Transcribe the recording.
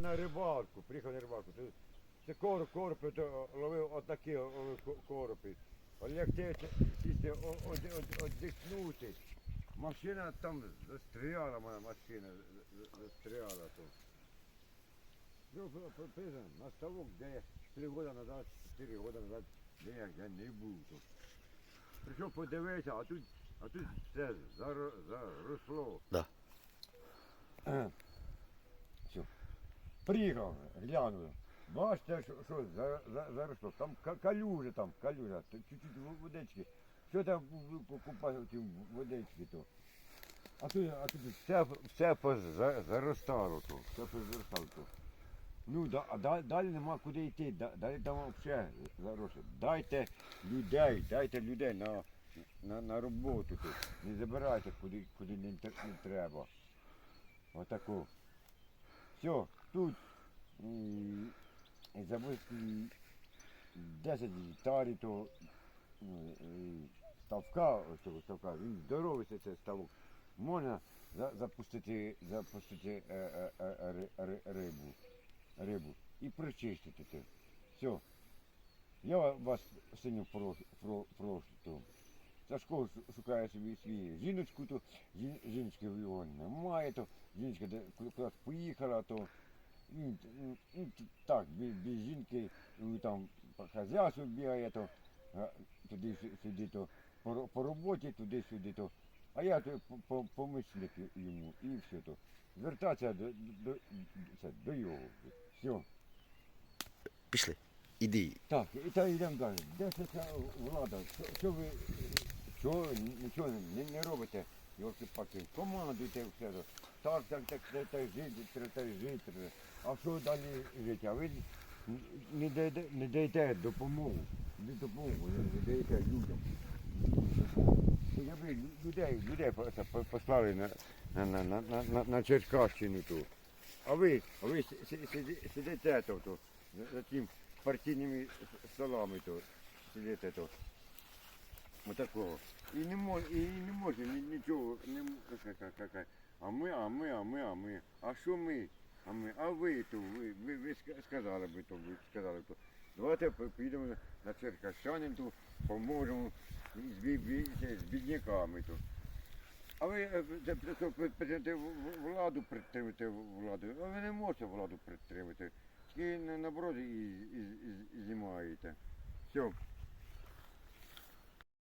на рибалку, приїхав на рибалку. Це, це кор, коропи, то ловив отакі ловив ко- коропи. Олег те сісти оддихнути. Машина там застряла, моя машина застряла то. Ну, п- п- на ставок, де я три роки назад, чотири роки назад, де я, я не був тут. Прийшов подивитися, а тут, а тут все заросло. Да. Все. Приїхав, глянув. Бачите, що, що за, за. Там калюжа, там, калюжа, чуть-чуть водички. Що там покупати в водички то. А тут, а тут все, все поза- заростало то, все позаростало то. Ну, да, а да- далі нема куди йти, да- далі там взагалі заросло. Дайте людей, дайте людей на, на, на роботу тут. Не забирайте куди, куди не, не треба. Отаку. Все, тут завести 10 гектарів, то е, ставка, цього ставка, він здоровий цей ставок. Можна за- запустити, запустити е, е, е, ри- ри- рибу, рибу і прочистити це. Все. Я вас сильно прошу, про- прошу. Сашко шукає собі свій жіночку, то жін- жіночки в його немає, то жіночка кудись поїхала, то ну, ну, ну, так, без, без жінки ну, там по хазяйству бігає, то туди сю- сюди, то по, по роботі, туди-сюди, то. А я то по- по- помічник йому і все то. Звертатися до, до, це, до його. Все. Пішли. Іди. Так, і та йдемо далі. Де це ця влада? Що, що ви що, нічого не, не робите? Йолки паки командуйте все. Так, так, так, так, так, жити, так жити. А що далі жити? А ви не даєте, не даєте допомогу. Не допомогу, не, даєте людям. То Я би людей, людей послали на, на, на, на, на, на, Черкащину ту. А ви, а ви си- си- сидите то, за, тим партійними столами то, сидите то. Отакого. І не може, і не може ні- нічого, не м- ка- ка- ка-. А ми, а ми, а ми, а ми. А що ми? А ми, а ви то, ви, ви, ви ска- сказали би то, ви сказали то. Давайте по- поїдемо на- на то поможемо з, бі- з бідняками то. А ви е, в- владу, підтримуєте владу, а ви не можете владу підтримати. Тільки на- наоборот і, і, і, і знімаєте. Все.